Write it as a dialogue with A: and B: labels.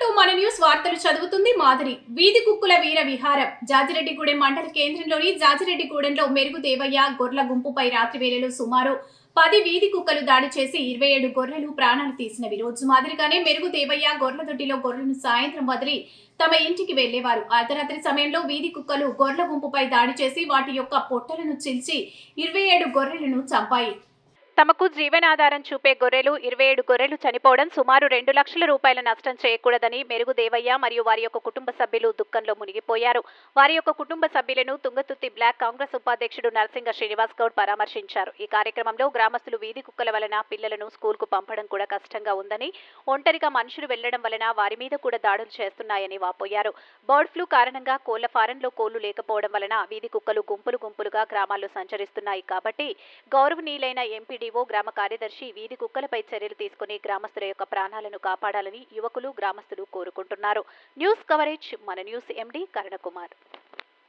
A: To మన news వార్తలు చదువుతుంది మాధురి. వీధి కుక్కుల వీర విహారం. జాజిరెడ్డిగూడెం మండల కేంద్రంలోని జాజిరెడ్డిగూడెంలో మెరుగు దేవయ్య గొర్రెల గుంపుపై రాత్రి వేళలో సుమారు పది వీధి కుక్కలు దాడి చేసి ఇరవై ఏడు గొర్రెలు ప్రాణాలు తీసినవి రోజు మాదిరిగానే మెరుగు దేవయ్య గొర్రెల దొడ్డిలో గొర్రెలను సాయంత్రం వదిలి తమ ఇంటికి వెళ్ళేవారు. అర్ధరాత్రి సమయంలో వీధి కుక్కలు గొర్రెల గుంపుపై దాడి చేసి వాటి యొక్క పొట్టలను చీల్చి ఇరవై ఏడు గొర్రెలను చంపాయి.
B: తమకు జీవనాధారం చూపే గొర్రెలు ఇరవై ఏడు గొర్రెలు చనిపోవడం సుమారు రెండు లక్షల రూపాయల నష్టం చేయకూడదని మెరుగు దేవయ్య మరియు వారి యొక్క కుటుంబ సభ్యులు దుఃఖంలో మునిగిపోయారు. వారి యొక్క కుటుంబ సభ్యులను తుంగతుర్తి బ్లాక్ కాంగ్రెస్ ఉపాధ్యక్షుడు నరసింగ శ్రీనివాస్ గౌడ్ పరామర్శించారు. ఈ కార్యక్రమంలో గ్రామస్తులు వీధి కుక్కల వలన పిల్లలను స్కూల్కు పంపడం కూడా కష్టంగా ఉందని ఒంటరిగా మనుషులు వెళ్ళడం వలన వారి మీద కూడా దాడులు చేస్తున్నాయని వాపోయారు. బర్డ్ ఫ్లూ కారణంగా కోళ్ళ ఫారంలో కోళ్ళు లేకపోవడం వలన వీధి కుక్కలు గుంపులు గుంపులుగా గ్రామాల్లో సంచరిస్తున్నాయి కాబట్టి గౌరవనీయులైన ఎంపీడీఓ గ్రామ కార్యదర్శి వీధి కుక్కలపై చర్యలు తీసుకుని గ్రామస్తుల యొక్క ప్రాణాలను కాపాడాలని యువకులు గ్రామస్తులు కోరుకుంటున్నారు. న్యూస్ కవరేజ్ మన న్యూస్ ఎండీ కరణకుమార్.